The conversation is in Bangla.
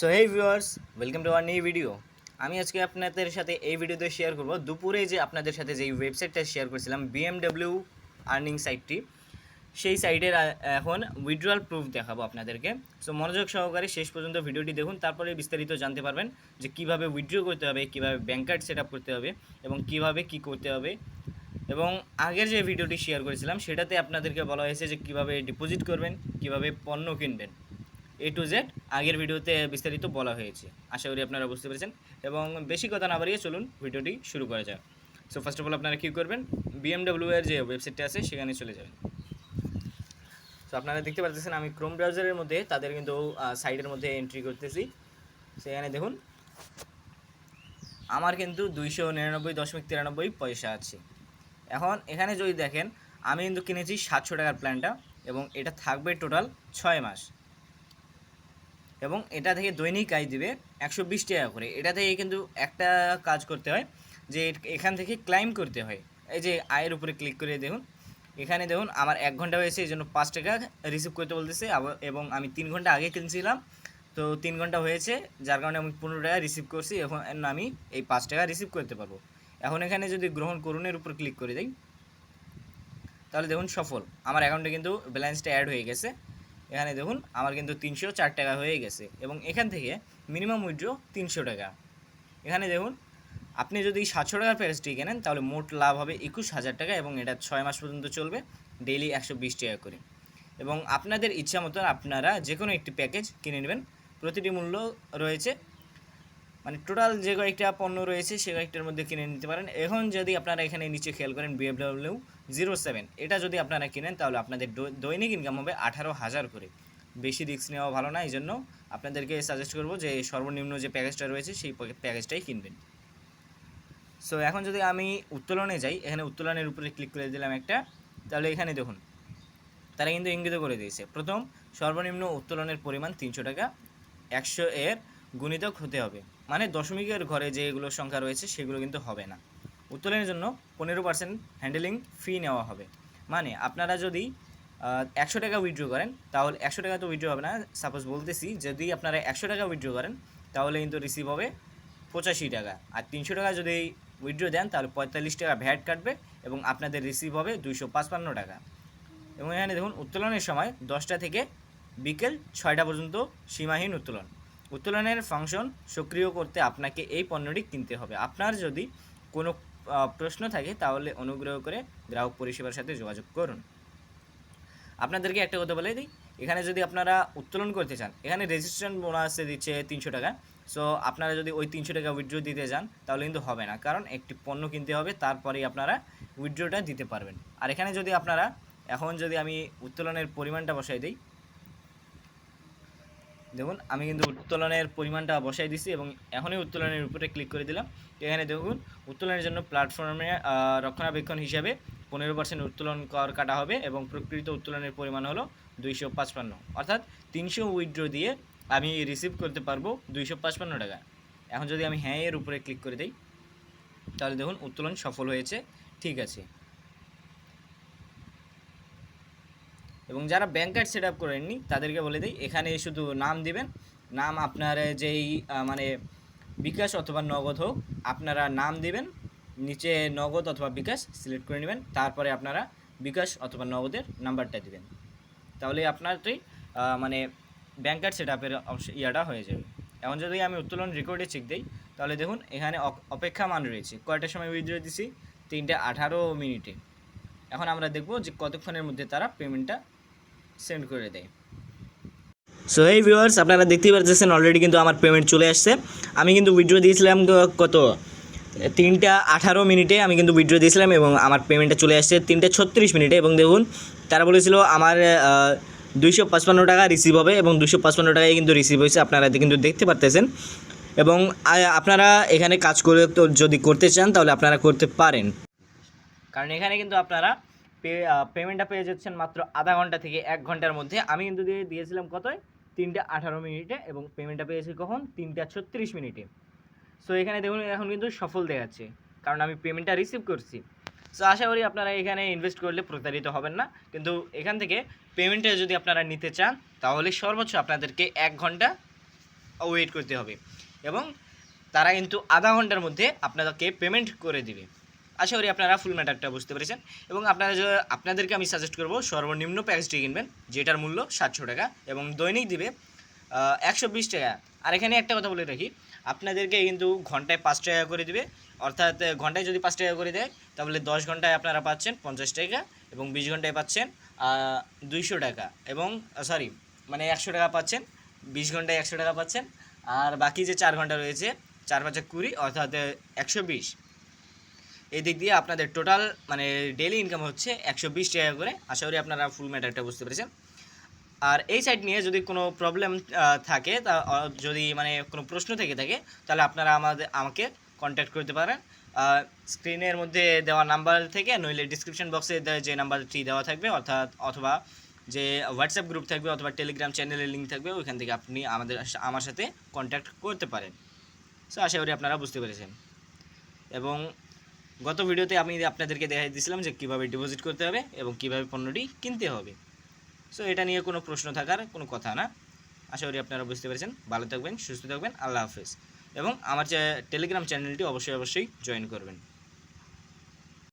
সো এই viewers welcome to our new video আমি আজকে আপনাদের সাথে এই ভিডিওতে শেয়ার করব। দুপুরে যে আপনাদের সাথে যেই ওয়েবসাইটটা শেয়ার করেছিলাম বিএমডব্লিউ আর্নিং সাইটটি সেই সাইটের এখন উইথড্রয়াল প্রুফ দেখাবো আপনাদেরকে। সো মনোযোগ সহকারে শেষ পর্যন্ত ভিডিওটি দেখুন, তারপরে বিস্তারিত জানতে পারবেন যে কীভাবে উইথড্র করতে হবে, কীভাবে ব্যাঙ্ক কার্ড সেট করতে হবে এবং কীভাবে কি করতে হবে। এবং আগের যে ভিডিওটি শেয়ার করেছিলাম, সেটাতে আপনাদেরকে বলা হয়েছে যে কীভাবে ডিপোজিট করবেন, কীভাবে পণ্য কিনবেন। এ টু জেড আগের ভিডিওতে বিস্তারিত বলা হয়েছে। আশা করি আপনারা বুঝতে পেরেছেন। এবং বেশি কথা না বাড়িয়ে চলুন ভিডিওটি শুরু করা যাক। সো ফার্স্ট অফ অল আপনারা কী করবেন? বিএমডব্লিউ এর যে ওয়েবসাইটটা আছে, সেখানে চলে যাবেন। তো আপনারা দেখতে পাচ্ছেন আমি ক্রোম ব্রাউজারের মধ্যে তাদের কিন্তু সাইটের মধ্যে এন্ট্রি করতেছি। সেখানে দেখুন, আমার কিন্তু দুইশো নিরানব্বই দশমিক তিরানব্বই পয়সা আছে। এখন, এখানে যদি দেখেন, আমি কিন্তু কিনেছি সাতশো টাকার প্ল্যানটা এবং এটা থাকবে টোটাল ছয় মাস। এবং এটা থেকে দৈনিক আয় দিবে একশো বিশ টাকা করে। এটা থেকে কিন্তু একটা কাজ করতে হয় যে এখান থেকে ক্লাইম করতে হয়। এই যে আয়ের উপরে ক্লিক করে দেখুন। এখানে দেখুন, আমার এক ঘণ্টা হয়েছে, এই জন্য পাঁচ টাকা রিসিভ করতে বলতেছে। এবং আমি তিন ঘণ্টা আগে কিনছিলাম, তো তিন ঘণ্টা হয়েছে, যার কারণে আমি পনেরো টাকা রিসিভ করছি এখন আমি এই পাঁচ টাকা রিসিভ করতে পারব। এখন এখানে যদি গ্রহণ করুনের উপর ক্লিক করে দিই, তাহলে দেখুন সফল। আমার অ্যাকাউন্টে কিন্তু ব্যালেন্সটা অ্যাড হয়ে গেছে। এখানে দেখুন, আমার কিন্তু তিনশো চার টাকা হয়ে গেছে এবং এখান থেকে মিনিমাম উইথড্র তিনশো টাকা। এখানে দেখুন, আপনি যদি সাতশো টাকার প্যাকেজটি কেনেন, তাহলে মোট লাভ হবে একুশ হাজার টাকা এবং এটা ছয় মাস পর্যন্ত চলবে ডেইলি একশো বিশ টাকা করে। এবং আপনাদের ইচ্ছা মতন আপনারা যে কোনো একটি প্যাকেজ কিনে নেবেন। প্রতিটি মূল্য রয়েছে মানে টোটাল যে কয়েকটা পণ্য রয়েছে, সে কয়েকটার মধ্যে কিনে নিতে পারেন। এখন যদি আপনারা এখানে নিচে খেয়াল করেন বিএফডব্লিউ জিরো সেভেন এটা যদি আপনারা কিনেন, তাহলে আপনাদের দৈনিক ইনকাম হবে আঠারো হাজার করে। বেশি রিস্ক নেওয়া ভালো না, এই জন্য আপনাদেরকে সাজেস্ট করব যে, সর্বনিম্ন যে প্যাকেজটা রয়েছে, সেই প্যাকেজটাই কিনবেন। সো এখন যদি আমি উত্তোলনে যাই, এখানে উত্তোলনের উপরে ক্লিক করে দিলাম একটা, তাহলে এখানে দেখুন, তারা কিন্তু ইঙ্গিত করে দিয়েছে। প্রথম, সর্বনিম্ন উত্তোলনের পরিমাণ তিনশো টাকা, একশো এর গুণিতক হতে হবে। মানে দশমিকের ঘরে যে যেগুলো সংখ্যা রয়েছে সেগুলো কিন্তু হবে না। উত্তোলনের জন্য পনেরো পার্সেন্ট হ্যান্ডেলিং ফি নেওয়া হবে। মানে আপনারা যদি একশো টাকা উইথড্র করেন, তাহলে একশো টাকা তো উইথড্র হবে না। সাপোজ বলতেছি, যদি আপনারা একশো টাকা উইথড্র করেন, তাহলে কিন্তু রিসিভ হবে পঁচাশি টাকা। আর তিনশো টাকা যদি উইথড্র দেন, তাহলে পঁয়তাল্লিশ টাকা ভ্যাট কাটবে এবং আপনাদের রিসিভ হবে দুইশো পাঁচপান্ন টাকা। এবং এখানে দেখুন, উত্তোলনের সময় দশটা থেকে বিকেল ছয়টা পর্যন্ত সীমাহীন উত্তোলন। উত্তোলনের ফাংশন সক্রিয় করতে আপনাকে এই পণ্যটি কিনতে হবে। আপনার যদি কোনো প্রশ্ন থাকে, তাহলে অনুগ্রহ করে গ্রাহক পরিষেবার সাথে যোগাযোগ করুন। আপনাদেরকে একটা কথা বলে দিই, এখানে যদি আপনারা উত্তোলন করতে চান, এখানে রেজিস্ট্রেশন বোনাসে দিচ্ছে তিনশো টাকা। সো আপনারা যদি ওই তিনশো টাকা উইথড্র দিতে যান, তাহলে কিন্তু হবে না, কারণ একটি পণ্য কিনতে হবে, তারপরেই আপনারা উইথড্রটা দিতে পারবেন। আর এখানে যদি আপনারা, এখন যদি আমি উত্তোলনের পরিমাণটা বসাই দিই দেখুন, আমি কিন্তু উত্তোলনের পরিমাণটা বসাই দিছি এবং এখনই উত্তোলনের উপরে ক্লিক করে দিলাম। এখানে দেখুন, উত্তোলনের জন্য প্ল্যাটফর্মে রক্ষণাবেক্ষণ হিসাবে পনেরো পার্সেন্ট উত্তোলন কর কাটা হবে এবং প্রকৃত উত্তোলনের পরিমাণ হলো দুইশো পাঁচপান্ন। অর্থাৎ তিনশো উইথড্র দিয়ে আমি রিসিভ করতে পারব দুইশো পাঁচপান্ন টাকা। এখন যদি আমি হ্যাঁ এর উপরে ক্লিক করে দিই, তাহলে দেখুন, উত্তোলন সফল হয়েছে। ঠিক আছে। এবং যারা ব্যাংক কার্ড সেট আপ করেননি তাদেরকে বলে দিই এখানে শুধু নাম দিবেন। নাম আপনার যেই মানে বিকাশ অথবা নগদ হোক আপনারা নাম দিবেন নিচে নগদ অথবা বিকাশ সিলেক্ট করে নেবেন তারপরে আপনারা বিকাশ অথবা নগদের নাম্বারটা দিবেন। তাহলে আপনারটি আহ, মানে ব্যাংক কার্ড সেট আপের ইয়াটা হয়ে যাবে। এখন যদি আমি উত্তোলন রেকর্ডে চেক দিই তাহলে দেখুন এখানে অপ- অপেক্ষা মান রয়েছে। কয়টার সময় উইথড্র দিছি? তিনটে আঠারো মিনিটে। এখন আমরা দেখব যে কতক্ষণের মধ্যে তারা পেমেন্টটা সেন্ড করে দেয়। সো এই ভিউয়ার্স আপনারা দেখতেই পাচ্ছেন অলরেডি কিন্তু আমার পেমেন্ট চলে আসছে। আমি কিন্তু উইথড্র দিয়েছিলাম কত? তিনটা আঠারো মিনিটে আমি কিন্তু উইথড্র দিয়েছিলাম এবং আমার পেমেন্টটা চলে আসছে তিনটে ছত্রিশ মিনিটে। এবং দেখুন, তারা বলেছিল আমার দুইশো পাঁচপান্ন টাকা রিসিভ হবে এবং দুশো পাঁচপান্ন টাকায় কিন্তু রিসিভ হয়েছে। আপনারা কিন্তু দেখতে পারতেছেন। এবং আপনারা এখানে কাজ করে যদি করতে চান তাহলে আপনারা করতে পারেন। কারণ এখানে কিন্তু আপনারা পে পেমেন্টটা পেয়ে যাচ্ছেন মাত্র আধা ঘণ্টা থেকে এক ঘণ্টার মধ্যে। আমি কিন্তু দিয়ে দিয়েছিলাম কতয়? তিনটে আঠারো মিনিটে এবং পেমেন্টটা পেয়েছি কখন? তিনটা ছত্রিশ মিনিটে। সো এখানে দেখুন, এখন কিন্তু সফল দেখাচ্ছে। কারণ আমি পেমেন্টটা রিসিভ করছি। সো আশা করি আপনারা এখানে ইনভেস্ট করলে প্রতারিত হবেন না। কিন্তু এখান থেকে পেমেন্টটা যদি আপনারা নিতে চান, তাহলে সর্বোচ্চ আপনাদেরকে এক ঘণ্টা ওয়েট করতে হবে। এবং তারা কিন্তু আধা ঘণ্টার মধ্যে আপনাদেরকে পেমেন্ট করে দিবে। আশা করি আপনারা ফুল ম্যাটারটা বুঝতে পেরেছেন। এবং আপনারা আপনাদেরকে আমি সাজেস্ট করব, সর্বনিম্ন প্যাকেজটি কিনবেন, যেটার মূল্য সাতশো টাকা এবং দৈনিক দিবে একশো বিশ টাকা। আর এখানে একটা কথা বলে রাখি, আপনাদেরকে কিন্তু ঘন্টায় পাঁচ টাকা করে দিবে। অর্থাৎ ঘন্টায় যদি পাঁচ টাকা করে দেয়, তাহলে দশ ঘন্টায় আপনারা পাচ্ছেন পঞ্চাশ টাকা এবং বিশ ঘন্টায় পাচ্ছেন দুইশো টাকা এবং সরি মানে একশো টাকা পাচ্ছেন, বিশ ঘন্টায় একশো টাকা পাচ্ছেন। আর বাকি যে চার ঘণ্টা রয়েছে, চার পাঁচে কুড়ি, অর্থাৎ একশো বিশ। এই দিক দিয়ে আপনাদের টোটাল মানে ডেলি ইনকাম হচ্ছে একশো বিশ টাকা করে। আশা করি আপনারা ফুল ম্যাটারটা বুঝতে পেরেছেন। আর এই সাইট নিয়ে যদি কোনো প্রবলেম থাকে, তা যদি মানে কোনো প্রশ্ন থেকে থাকে, তাহলে আপনারা আমাদের, আমাকে কন্ট্যাক্ট করতে পারেন। স্ক্রিনের মধ্যে দেওয়া নাম্বার থেকে, নইলে ডিসক্রিপশন বক্সে যে নাম্বারটি দেওয়া থাকবে, অর্থাৎ অথবা যে হোয়াটসঅ্যাপ গ্রুপ থাকবে অথবা টেলিগ্রাম চ্যানেলের লিঙ্ক থাকবে, ওইখান থেকে আপনি আমাদের, আমার সাথে কন্ট্যাক্ট করতে পারেন। সো আশা করি আপনারা বুঝতে পেরেছেন। এবং গত ভিডিওতে আমি আপনাদেরকে দেখাই দিয়েছিলাম যে কীভাবে ডিপোজিট করতে হবে এবং কীভাবে পণ্যটি কিনতে হবে। সো এটা নিয়ে কোনো প্রশ্ন থাকার কোনো কথা না। আশা করি আপনারা বুঝতে পেরেছেন। ভালো থাকবেন, সুস্থ থাকবেন। আল্লাহ হাফেজ। এবং আমার টেলিগ্রাম চ্যানেলটি অবশ্যই অবশ্যই জয়েন করবেন।